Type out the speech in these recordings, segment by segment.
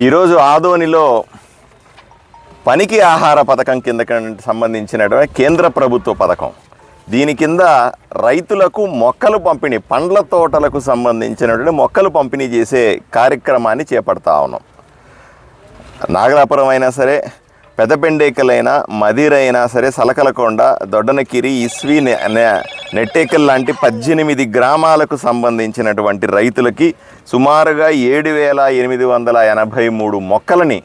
ఈరోజు ఆదోనిలో పనికి ఆహార పథకం కింద సంబంధించినటువంటి కేంద్ర ప్రభుత్వ పథకం. దీని కింద రైతులకు మొక్కలు పంపిణీ పండ్ల తోటలకు సంబంధించినటువంటి మొక్కలు పంపిణీ చేసే కార్యక్రమాన్ని చేపడతా ఉన్నాం. నాగలాపురం అయినా సరే పెదపెండేకలైనా మదిరైనా సరే సలకలకొండ దొడ్డనకిరి ఇస్వి నెట్టేకల్ లాంటి పద్దెనిమిది గ్రామాలకు సంబంధించినటువంటి రైతులకి సుమారుగా ఏడు వేల ఎనిమిది వందల ఎనభై మూడు మొక్కలని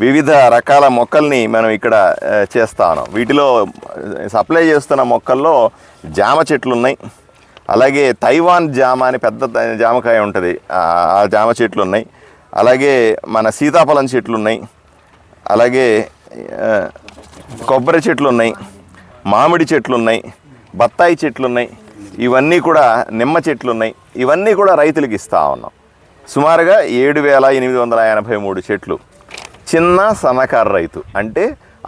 వివిధ రకాల మొక్కల్ని మనం ఇక్కడ చేస్తాను. వీటిలో సప్లై చేస్తున్న మొక్కల్లో జామ చెట్లు ఉన్నాయి అలాగే తైవాన్ జామ అని పెద్ద త- జామకాయ ఉంటుంది. ఆ జామ చెట్లు ఉన్నాయి అలాగే మన సీతాఫలం చెట్లు ఉన్నాయి అలాగే కొబ్బరి చెట్లు ఉన్నాయి మామిడి చెట్లు ఉన్నాయి బత్తాయి చెట్లు ఉన్నాయి ఇవన్నీ కూడా నిమ్మ చెట్లు ఉన్నాయి ఇవన్నీ కూడా రైతులకు ఇస్తా ఉన్నాం. సుమారుగా ఏడు వేల ఎనిమిది వందల ఎనభై మూడు చెట్లు. చిన్న సన్నకారు రైతు. అంటే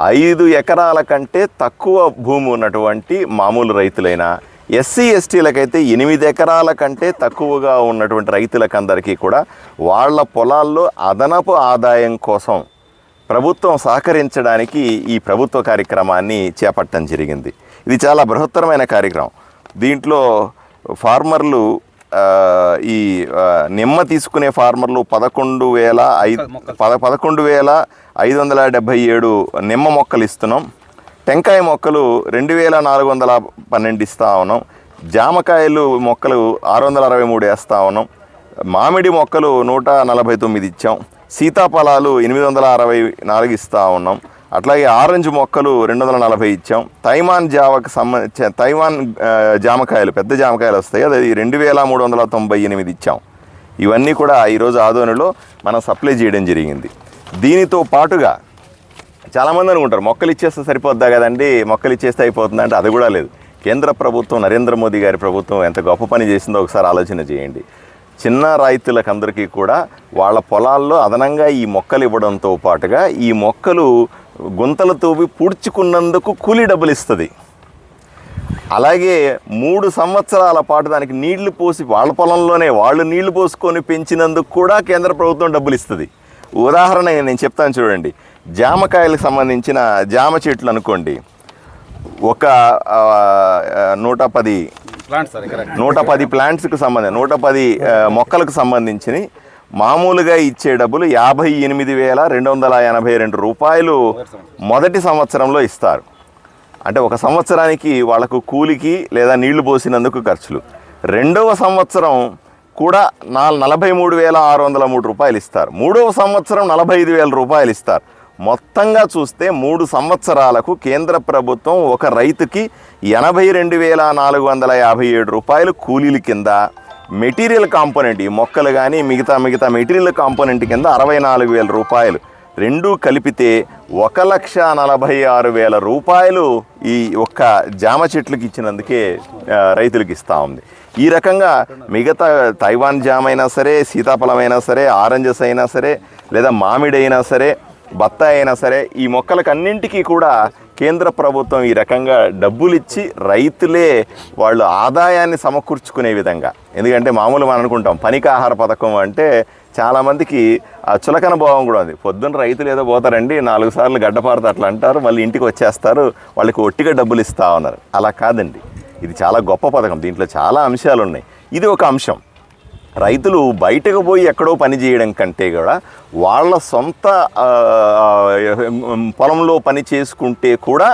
ఐదు ఎకరాల కంటే తక్కువ భూమి ఉన్నటువంటి మామూలు రైతులైనా ఎస్సీ ఎస్టీలకైతే ఎనిమిది ఎకరాల కంటే తక్కువగా ఉన్నటువంటి రైతులకందరికీ కూడా వాళ్ళ పొలాల్లో అదనపు ఆదాయం కోసం ప్రభుత్వం సహకరించడానికి ఈ ప్రభుత్వ కార్యక్రమాన్ని చేపట్టడం జరిగింది. ఇది చాలా బృహత్తరమైన కార్యక్రమం. దీంట్లో ఫార్మర్లు ఈ నిమ్మ తీసుకునే ఫార్మర్లు పదకొండు వేల ఐదు పద పదకొండు వేల ఐదు వందల డెబ్భై ఏడు నిమ్మ మొక్కలు ఇస్తున్నాం. టెంకాయ మొక్కలు రెండు వేల నాలుగు వందల పన్నెండు ఇస్తా ఉన్నాం. జామకాయలు మొక్కలు ఆరు వందల అరవై మూడు వేస్తా ఉన్నాం. మామిడి మొక్కలు నూట నలభై తొమ్మిది ఇచ్చాం. సీతాఫలాలు ఎనిమిది వందల అరవై నాలుగు ఇస్తా ఉన్నాం. అట్లాగే ఆరెంజ్ మొక్కలు రెండు వందల నలభై ఇచ్చాం. తైవాన్ జావకు సంబంధించి తైవాన్ జామకాయలు పెద్ద జామకాయలు వస్తాయి. అది రెండు వేల మూడు వందల తొంభై ఎనిమిది ఇచ్చాం. ఇవన్నీ కూడా ఈరోజు ఆదోనిలో మనం సప్లై చేయడం జరిగింది. దీనితో పాటుగా చాలామంది అనుకుంటారు మొక్కలు ఇచ్చేస్తే సరిపోద్దా కదండి? మొక్కలు ఇచ్చేస్తే అయిపోతుందా అంటే అది కూడా లేదు. కేంద్ర ప్రభుత్వం నరేంద్ర మోదీ గారి ప్రభుత్వం ఎంత గొప్ప పని చేసిందో ఒకసారి ఆలోచన చేయండి. చిన్న రైతులకు అందరికీ కూడా వాళ్ళ పొలాల్లో అదనంగా ఈ మొక్కలు ఇవ్వడంతో పాటుగా ఈ మొక్కలు గుంతలు తవ్వి పూడ్చుకున్నందుకు కూలీ డబ్బులు ఇస్తుంది. అలాగే మూడు సంవత్సరాల పాటు దానికి నీళ్ళు పోసి వాళ్ళ పొలంలోనే వాళ్ళు నీళ్ళు పోసుకొని పెంచినందుకు కూడా కేంద్ర ప్రభుత్వం డబ్బులు ఇస్తుంది. ఉదాహరణ నేను చెప్తాను చూడండి. జామకాయలకు సంబంధించిన జామ చెట్లు అనుకోండి. ఒక నూట పది నూట పది ప్లాంట్స్కి సంబంధించి నూట పది మొక్కలకు సంబంధించి మామూలుగా ఇచ్చే డబ్బులు యాభై ఎనిమిది వేల రెండు వందల ఎనభై రెండు రూపాయలు మొదటి సంవత్సరంలో ఇస్తారు. అంటే ఒక సంవత్సరానికి వాళ్ళకు కూలికి లేదా నీళ్ళు పోసినందుకు ఖర్చులు. రెండవ సంవత్సరం కూడా నా నలభై మూడు వేల ఆరు వందల మూడు రూపాయలు ఇస్తారు. మూడవ సంవత్సరం నలభై ఐదు వేల రూపాయలు ఇస్తారు. మొత్తంగా చూస్తే మూడు సంవత్సరాలకు కేంద్ర ప్రభుత్వం ఒక రైతుకి ఎనభై రెండు వేల నాలుగు వందల యాభై ఏడు రూపాయలు కూలీల కింద మెటీరియల్ కాంపోనెంట్ ఈ మొక్కలు కానీ మిగతా మిగతా మెటీరియల్ కాంపోనెంట్ కింద అరవై నాలుగు వేల రూపాయలు. రెండూ కలిపితే ఒక లక్ష నలభై ఆరు వేల రూపాయలు ఈ ఒక్క జామ చెట్లకు ఇచ్చినందుకే రైతులకు ఇస్తూ ఉంది. ఈ రకంగా మిగతా తైవాన్ జామ అయినా సరే సీతాఫలం అయినా సరే ఆరెంజెస్ అయినా సరే లేదా మామిడి అయినా సరే బత్తాయి అయినా సరే ఈ మొక్కలకు అన్నింటికీ కూడా కేంద్ర ప్రభుత్వం ఈ రకంగా డబ్బులు ఇచ్చి రైతులే వాళ్ళు ఆదాయాన్ని సమకూర్చుకునే విధంగా. ఎందుకంటే మామూలు మనం అనుకుంటాం పనికి ఆహార పథకం అంటే చాలామందికి ఆ చులకన భావం కూడా ఉంది. పొద్దున్న రైతులు ఏదో పోతారండి నాలుగు సార్లు గడ్డపారుతా అట్లా అంటారు మళ్ళీ ఇంటికి వచ్చేస్తారు వాళ్ళకి ఒట్టిగా డబ్బులు ఇస్తా ఉన్నారు. అలా కాదండి. ఇది చాలా గొప్ప పథకం దీంట్లో చాలా అంశాలు ఉన్నాయి ఇది ఒక అంశం. రైతులు బయటకు పోయి ఎక్కడో పని చేయడం కంటే కూడా వాళ్ళ సొంత పొలంలో పని చేసుకుంటే కూడా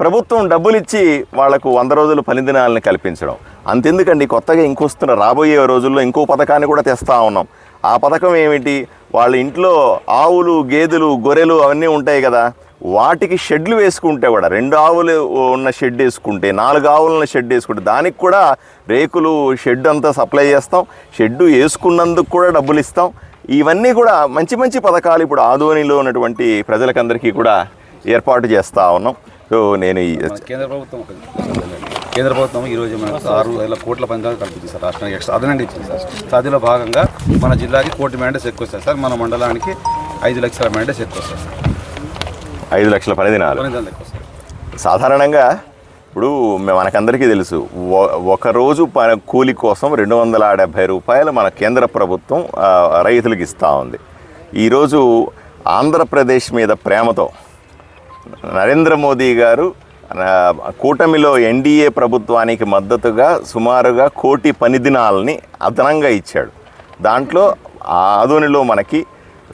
ప్రభుత్వం డబ్బులు ఇచ్చి వాళ్ళకు వంద రోజులు పని దినాలను కల్పించడం. అంతెందుకండి కొత్తగా ఇంకొస్తున్న రాబోయే రోజుల్లో ఇంకో పథకాన్ని కూడా తెస్తా ఉన్నాం. ఆ పథకం ఏమిటి? వాళ్ళ ఇంట్లో ఆవులు గేదెలు గొర్రెలు అవన్నీ ఉంటాయి కదా. వాటికి షెడ్లు వేసుకుంటే కూడా రెండు ఆవులు ఉన్న షెడ్ వేసుకుంటే నాలుగు ఆవులను షెడ్ వేసుకుంటే దానికి కూడా రేకులు షెడ్ అంతా సప్లై చేస్తాం. షెడ్ వేసుకున్నందుకు కూడా డబ్బులు ఇస్తాం. ఇవన్నీ కూడా మంచి మంచి పథకాలు ఇప్పుడు ఆధోనిలో ఉన్నటువంటి ప్రజలకందరికీ కూడా ఏర్పాటు చేస్తూ ఉన్నాం. సో నేను కేంద్ర ప్రభుత్వం కేంద్ర ప్రభుత్వం ఈరోజు మనకు ఆరు వేల కోట్ల పంచాలు కల్పించింది సార్ రాష్ట్రానికి ఎక్స్ట్రా అదనంగా ఇచ్చింది సార్. సో భాగంగా మన జిల్లాకి కోటి మ్యాండేస్ ఎక్కువ వస్తాయి సార్ మన మండలానికి ఐదు లక్షల మ్యాండేస్ ఎక్కువ వస్తాయి సార్. ఐదు లక్షల పని దినాలు. కొన్ని దాంట్లో ఎక్కువ వస్తాయి. సాధారణంగా ఇప్పుడు మనకందరికీ తెలుసు ఒ- ఒక రోజు ప- కూలి కోసం రెండు వందల డెబ్భై రూపాయలు మన కేంద్ర ప్రభుత్వం రైతులకు ఇస్తూ ఉంది. ఈరోజు ఆంధ్రప్రదేశ్ మీద ప్రేమతో నరేంద్ర మోదీ గారు కూటమిలో ఎన్డీఏ ప్రభుత్వానికి మద్దతుగా సుమారుగా కోటి పని దినాలని అదనంగా ఇచ్చాడు. దాంట్లో ఆధునిలో మనకి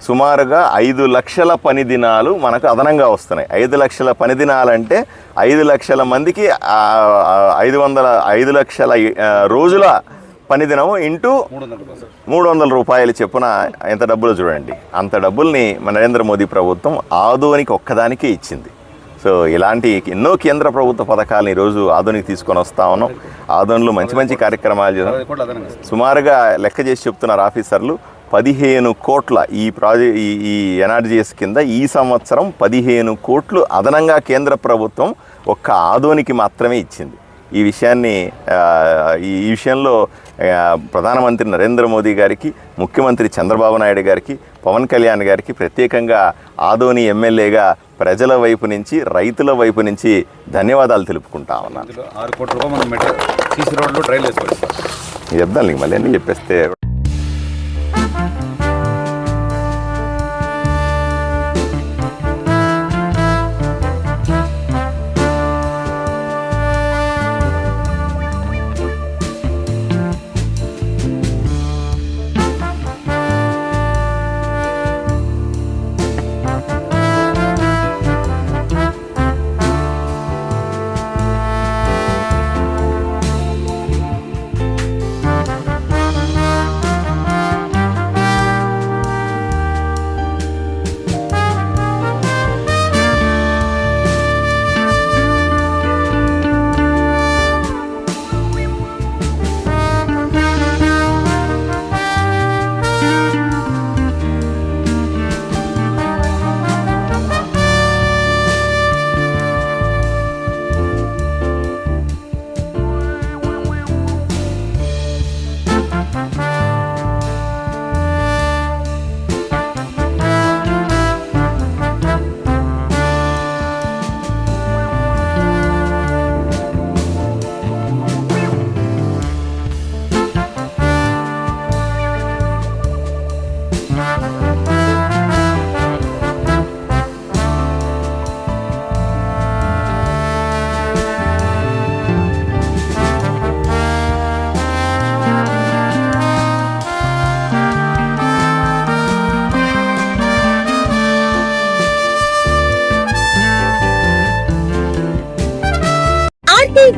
సుమారుగా ఐదు లక్షల పని దినాలు మనకు అదనంగా వస్తున్నాయి. ఐదు లక్షల పని దినాలంటే ఐదు లక్షల మందికి ఐదు వందల ఐదు లక్షల రోజుల పని దినము ఇంటూ మూడు వందల రూపాయలు చెప్పున ఎంత డబ్బులు చూడండి. అంత డబ్బుల్ని మన నరేంద్ర మోదీ ప్రభుత్వం ఆదోనికి ఒక్కదానికే ఇచ్చింది. సో ఇలాంటి ఎన్నో కేంద్ర ప్రభుత్వ పథకాలను ఈరోజు ఆదోనికి తీసుకొని వస్తా ఉన్నాం. ఆదోన్లో మంచి మంచి కార్యక్రమాలు సుమారుగా లెక్క చేసి చెప్తున్నారు ఆఫీసర్లు. పదిహేను కోట్ల ఈ ప్రాజె ఈ ఈ ఎన్ఆర్జీఎస్ కింద ఈ సంవత్సరం పదిహేను కోట్లు అదనంగా కేంద్ర ప్రభుత్వం ఒక్క ఆదోనికి మాత్రమే ఇచ్చింది. ఈ విషయాన్ని ఈ విషయంలో ప్రధానమంత్రి నరేంద్ర మోదీ గారికి ముఖ్యమంత్రి చంద్రబాబు నాయుడు గారికి పవన్ కళ్యాణ్ గారికి ప్రత్యేకంగా ఆదోని ఎమ్మెల్యేగా ప్రజల వైపు నుంచి రైతుల వైపు నుంచి ధన్యవాదాలు తెలుపుకుంటా ఉన్నాను. ఆరు కోట్ల రూపాయలు మనం సీసీ రోడ్లు చెప్దాను నీకు మళ్ళీ అన్నీ చెప్పేస్తే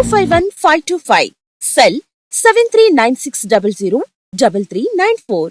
Two five one five two five. Cell seven three nine six double zero double three nine four.